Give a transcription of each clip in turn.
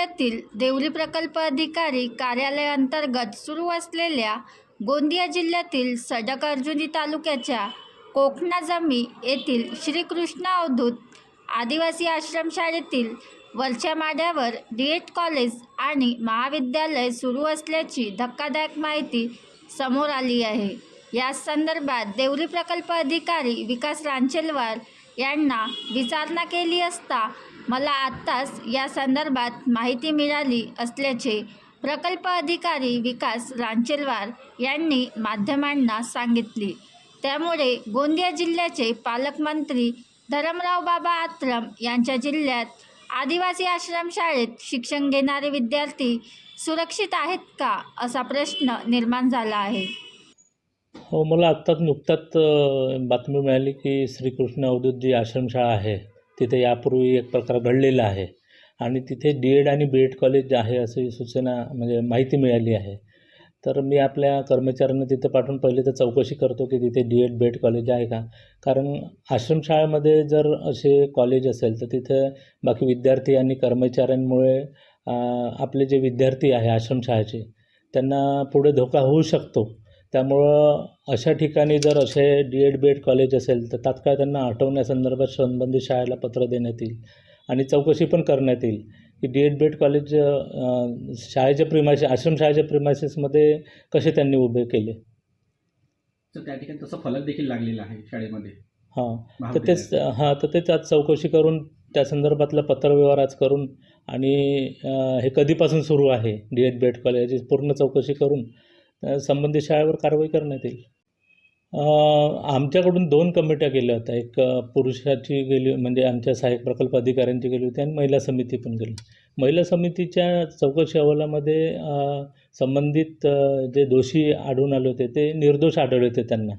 जिल्ह्यातील देवरी प्रकल्प अधिकारी कार्यालयांतर्गत सुरू असलेल्या गोंदिया जिल्ह्यातील सडक अर्जुनी तालुक्याच्या कोकणाजमी येथील श्रीकृष्ण अवधूत आदिवासी आश्रमशाळेतील वरच्या माड्यावर डी एड कॉलेज आणि महाविद्यालय सुरू असल्याची धक्कादायक माहिती समोर आली आहे. या संदर्भात देवरी प्रकल्प अधिकारी विकास रांचेलवार यांना विचारणा केली असता मला आत्ताच या संदर्भात माहिती मिळाली असल्याचे प्रकल्प अधिकारी विकास रांचेलवार यांनी माध्यमांना सांगितले. त्यामुळे गोंदिया जिल्ह्याचे पालकमंत्री धरमराव बाबा आत्रम यांच्या जिल्ह्यात आदिवासी आश्रमशाळेत शिक्षण घेणारे विद्यार्थी सुरक्षित आहेत का असा प्रश्न निर्माण झाला आहे. हो मला आत्ताच नुकताच बातमी मिळाली की श्रीकृष्ण अवधूत जी आश्रमशाळा आहे. तिथे यापूर्वी एक प्रकार घडलेला आहे. आणि तिथे डी एड आणि बी एड कॉलेज आहे अशी सूचना म्हणजे माहिती मिळाली आहे. तर मी आपल्या कर्मचाऱ्यांना तिथे पाठवून पहिले तर चौकशी करतो की तिथे D Ed B Ed college आहे का? कारण आश्रमशाळेमध्ये जर असे कॉलेज असेल तर तिथे बाकी विद्यार्थी आणि कर्मचाऱ्यांमुळे आपले जे विद्यार्थी आहे आश्रमशाळेचे त्यांना पुढे धोका होऊ शकतो. त्यामुळं अशा ठिकाणी जर असे D Ed B Ed college असेल तर तात्काळ त्यांना हटवण्यासंदर्भात संबंधित शाळेला पत्र देण्यात येईल आणि चौकशी पण करण्यात येईल की D Ed B Ed college शाळेच्या प्रिमायसी आश्रमशाळेच्या प्रिमायसिसमध्ये कसे त्यांनी उभे केले. तर त्या ठिकाणी तसं फलक देखील लागलेलं आहे शाळेमध्ये. हां. तर तेच हां तर तेच आज चौकशी करून त्या संदर्भातलं पत्रव्यवहार आज करून आणि हे कधीपासून सुरू आहे D Ed B Ed college पूर्ण चौकशी करून संबंधित शाळेवर कारवाई करण्यात येईल. आमच्याकडून दोन कमिट्या गेल्या होत्या. एक पुरुषाची गेली म्हणजे आमच्या सहाय्यक प्रकल्प अधिकाऱ्यांची गेली होती आणि महिला समिती पण गेली महिला समितीच्या चौकशी अहवालामध्ये संबंधित जे दोषी आढळून आले होते ते निर्दोष आढळले होते त्यांना.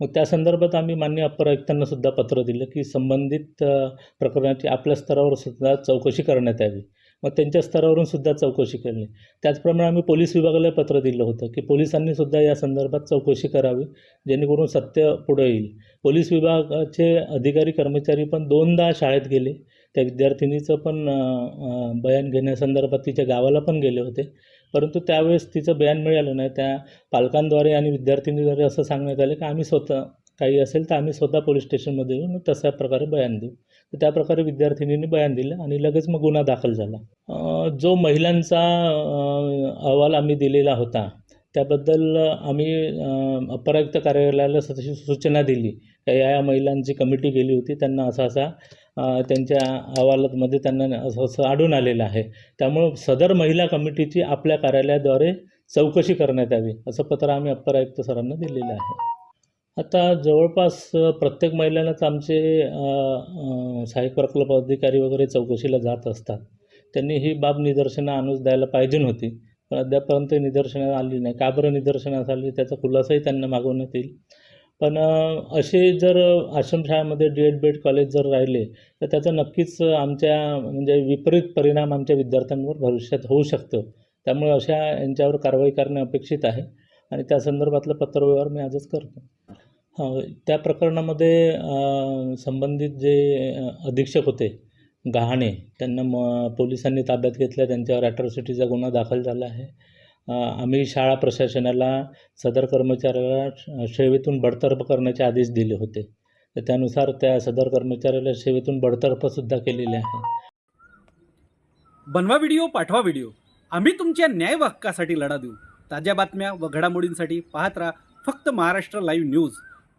मग त्या संदर्भात आम्ही मान्य अप्पर आयुक्तांना सुद्धा पत्र दिलं की संबंधित प्रकरणाची आपल्या स्तरावर सुद्धा चौकशी करण्यात यावी. मग त्यांच्या स्तरावरून सुद्धा चौकशी केली त्याचप्रमाणे आम्ही पोलीस विभागाला पत्र दिलं होतं की पोलिसांनी सुद्धा या संदर्भात चौकशी करावी जेणेकरून सत्य पुढं येईल. पोलीस विभागाचे अधिकारी कर्मचारी पण दोनदा शाळेत गेले. त्या विद्यार्थिनीचं पण बयान घेण्यासंदर्भात तिच्या गावाला पण गेले होते. परंतु त्यावेळेस तिचं बयान मिळालं नाही. त्या पालकांद्वारे आणि विद्यार्थिनीद्वारे असं सांगण्यात आलं की आम्ही स्वतः काही असेल तर आम्ही स्वतः पोलीस स्टेशनमध्ये येऊन तशा प्रकारे बयान देऊ. तर त्या प्रकारे विद्यार्थिनींनी बयान दिलं आणि लगेच मग गुन्हा दाखल झाला. जो महिलांचा अहवाल आम्ही दिलेला होता त्याबद्दल आम्ही अपरायुक्त कार्यालयाला तशी सूचना दिली. या या महिलांची कमिटी गेली होती त्यांना असा असा त्यांच्या अहवालामध्ये त्यांना असं असं आढळून आलेलं आहे. त्यामुळं सदर महिला कमिटीची आपल्या कार्यालयाद्वारे चौकशी करण्यात यावी असं पत्र आम्ही अप्पर आयुक्त सरांना दिलेलं आहे. आता जवळपास प्रत्येक महिलांनाच आमचे अ, सहाय्यक प्रकल्प अधिकारी वगैरे चौकशीला जात असतात. त्यांनी ही बाब निदर्शनं आणूच द्यायला पाहिजे होती. पण अद्यापर्यंत निदर्शनं आली नाही. का बरं निदर्शनास आली त्याचा खुलासाही त्यांना मागवण्यात येईल पण असे जर आश्रमशाळेमध्ये D Ed B Ed college जर राहिले तर त्याचा नक्कीच आमच्या म्हणजे विपरीत परिणाम आमच्या विद्यार्थ्यांवर भविष्यात होऊ शकतं. त्यामुळे अशा यांच्यावर कारवाई करणे अपेक्षित आहे. आणि त्या संदर्भातलं पत्रव्यवहार मी आजच करतो. त्या प्रकरणामध्ये संबंधित जे अधीक्षक होते गहाणे त्यांना म पोलिसांनी ताब्यात घेतलं त्यांच्यावर ॲट्रॉसिटीचा गुन्हा दाखल झाला आहे. आम्ही शाळा प्रशासनाला सदर कर्मचाऱ्याला सेवेतून बडतर्फ करण्याचे आदेश दिले होते. तर त्यानुसार त्या सदर कर्मचाऱ्याला सेवेतून बडतर्फसुद्धा केलेले आहे. बनवा व्हिडिओ पाठवा व्हिडिओ. आम्ही तुमच्या न्याय हक्कासाठी लढा देऊ. ताज्या बातम्या व घडामोडींसाठी पाहत राहा फक्त महाराष्ट्र लाईव्ह न्यूज.